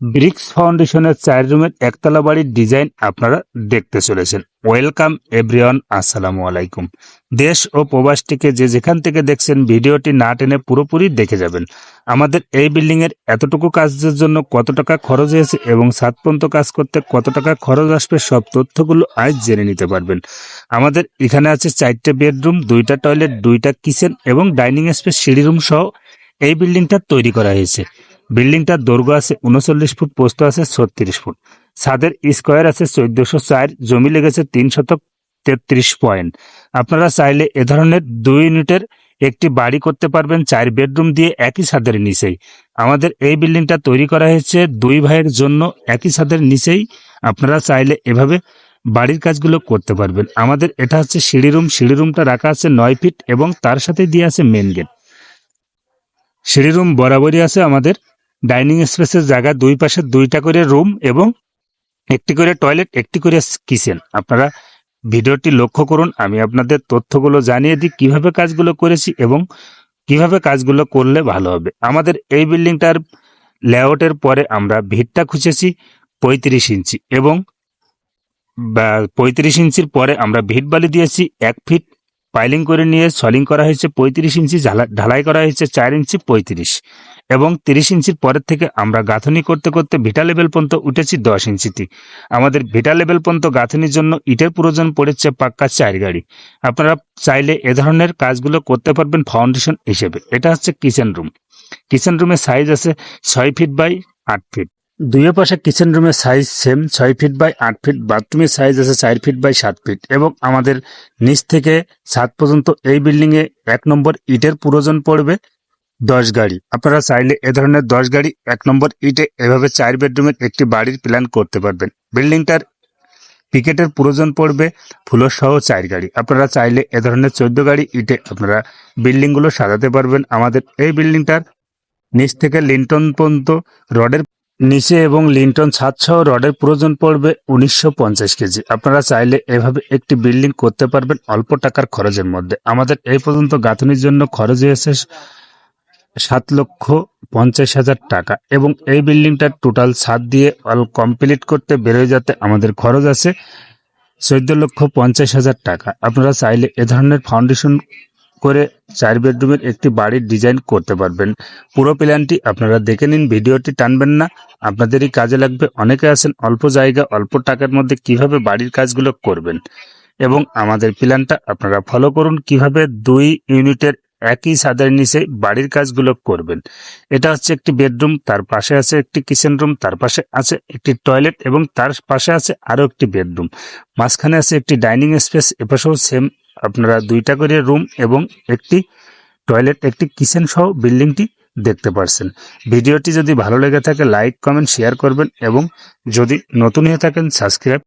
Bricks ফাউন্ডেশনের চার রুমের একতলা বাড়ির ডিজাইন আপনারা দেখতে চলেছেন। ওয়েলকাম এভরিওয়ান, আসসালামু আলাইকুম। দেশ ও প্রবাস থেকে যে যেখান থেকে দেখছেন, ভিডিওটি না টেনে পুরোপুরি দেখে যাবেন। আমাদের এই বিল্ডিং এর এতটুকু কাজের জন্য কত টাকা খরচ হয়েছে এবং সাত পর্যন্ত কাজ করতে কত টাকা খরচ আসবে, সব তথ্যগুলো আজ জেনে নিতে পারবেন। আমাদের এখানে আছে চারটে বেডরুম, দুইটা টয়লেট, দুইটা কিচেন এবং ডাইনিং স্পেস, সিঁড়ি রুম সহ এই বিল্ডিংটা তৈরি করা হয়েছে। বিল্ডিংটার দৈর্ঘ্য আছে উনচল্লিশ ফুট, পোস্ত আছে ছত্রিশ ফুট। ছাদের স্কোয়ার আছে চোদ্দশো চার, জমি লেগেছে তিন শতক তেত্রিশ পয়েন্ট। আপনারা চাইলে এ ধরনের দুই ইউনিটের একটি বাড়ি করতে পারবেন, চার বেডরুম দিয়ে একই ছাদের নিচেই। আমাদের এই বিল্ডিংটা তৈরি করা হয়েছে দুই ভাইয়ের জন্য একই ছাদের নিচেই। আপনারা চাইলে এভাবে বাড়ির কাজগুলো করতে পারবেন। আমাদের এটা হচ্ছে সিঁড়ি রুম, সিঁড়ি রুমটা রাখা আছে নয় ফিট এবং তার সাথে দিয়ে আছে মেন গেট সিঁড়ি রুম বরাবরই আছে আমাদের ডাইনিং স্পেসের জায়গা দুই পাশে দুইটা করে রুম এবং একটি করে টয়লেট, একটি করে কিচেন। আপনারা ভিডিওটি লক্ষ্য করুন, আমি আপনাদের তথ্যগুলো জানিয়ে দিই, কীভাবে কাজগুলো করেছি এবং কীভাবে কাজগুলো করলে ভালো হবে। আমাদের এই বিল্ডিংটার লেআউটের পরে আমরা ভিটটা খুঁজেছি পঁয়ত্রিশ ইঞ্চি এবং পঁয়ত্রিশ ইঞ্চির পরে আমরা ভিট বালি দিয়েছি এক ফিট। পাইলিং করে নিয়ে সলিং করা হয়েছে পঁয়ত্রিশ ইঞ্চি ঢালাই করা হয়েছে চার ইঞ্চি পঁয়ত্রিশ। এবং তিরিশ ইঞ্চির পরের থেকে আমরা গাঁথনি করতে করতে ভিটা লেভেল পর্যন্ত উঠেছি দশ ইঞ্চিতে। আমাদের ভিটা লেভেল পর্যন্ত গাঁথনির জন্য ইটের প্রয়োজন পড়েছে পাক্কা চার গাড়ি। আপনারা চাইলে এ ধরনের কাজগুলো করতে পারবেন ফাউন্ডেশন হিসেবে। এটা হচ্ছে কিচেন রুম। কিচেন রুমের সাইজ আছে ছয় ফিট বাই আট ফিট। দুইয়ে পাশে কিচেন রুমের সাইজ সেম ছয় ফিট বাই আট ফিট বাথরুমের সাইজ আছে চার ফিট বাই সাত ফিট এবং আমাদের নিচ থেকে ছাদ পর্যন্ত এই বিল্ডিং এ এক নম্বর ইটের প্রয়োজন পড়বে দশ গাড়ি। আপনারা চাইলে এ ধরনের দশ গাড়ি এক নম্বর ইটে এভাবে চার বেডরুমের একটি বাড়ির প্ল্যান করতে পারবেন। বিল্ডিংটার পিকেটের প্রয়োজন পড়বে ফুলোর সহ চার গাড়ি। আপনারা চাইলে এ ধরনের চোদ্দ গাড়ি ইটে আপনারা বিল্ডিংগুলো সাজাতে পারবেন। আমাদের এই বিল্ডিংটার নিচ থেকে লিন্টন পর্যন্ত রডের নিচে এবং লিন্টন ছাদ সহ রডের প্রয়োজন পড়বে উনিশশো পঞ্চাশ কেজি। আপনারা চাইলে এভাবে একটি বিল্ডিং করতে পারবেন অল্প টাকার খরচের মধ্যে। আমাদের এই পর্যন্ত গাঁথনির জন্য খরচ হয়েছে সাত লক্ষ পঞ্চাশ হাজার টাকা এবং এই বিল্ডিংটার টোটাল ছাদ দিয়ে অল কমপ্লিট করতে বেরোয় যাতে আমাদের খরচ আছে চোদ্দ লক্ষ পঞ্চাশ হাজার টাকা। আপনারা চাইলে এ ধরনের ফাউন্ডেশন করে চার বেডরুমের একটি বাড়ির ডিজাইন করতে পারবেন। পুরো প্ল্যানটি আপনারা দেখে নিন, ভিডিওটি টানবেন না। আপনাদেরই কাজে লাগবে অনেকে আছেন অল্প জায়গা, অল্প টাকার মধ্যে কীভাবে বাড়ির কাজগুলো করবেন। এবং আমাদের প্ল্যানটা আপনারা ফলো করুন, কীভাবে দুই ইউনিটের একই ছাদের নিচে বাড়ির কাজগুলো করবেন। এটা হচ্ছে একটি বেডরুম, তার পাশে আছে একটি কিচেন রুম, তার পাশে আছে একটি টয়লেট এবং তার পাশে আছে আরও একটি বেডরুম। মাঝখানে আছে একটি ডাইনিং স্পেস, এপাশেও সেম আপনারা দুইটা করে রুম এবং একটি টয়লেট, একটি কিচেন সহ বিল্ডিংটি দেখতে পারছেন। ভিডিওটি যদি ভালো লেগে থাকে, লাইক, কমেন্ট, শেয়ার করবেন এবং যদি নতুন হয়ে থাকেন, সাবস্ক্রাইব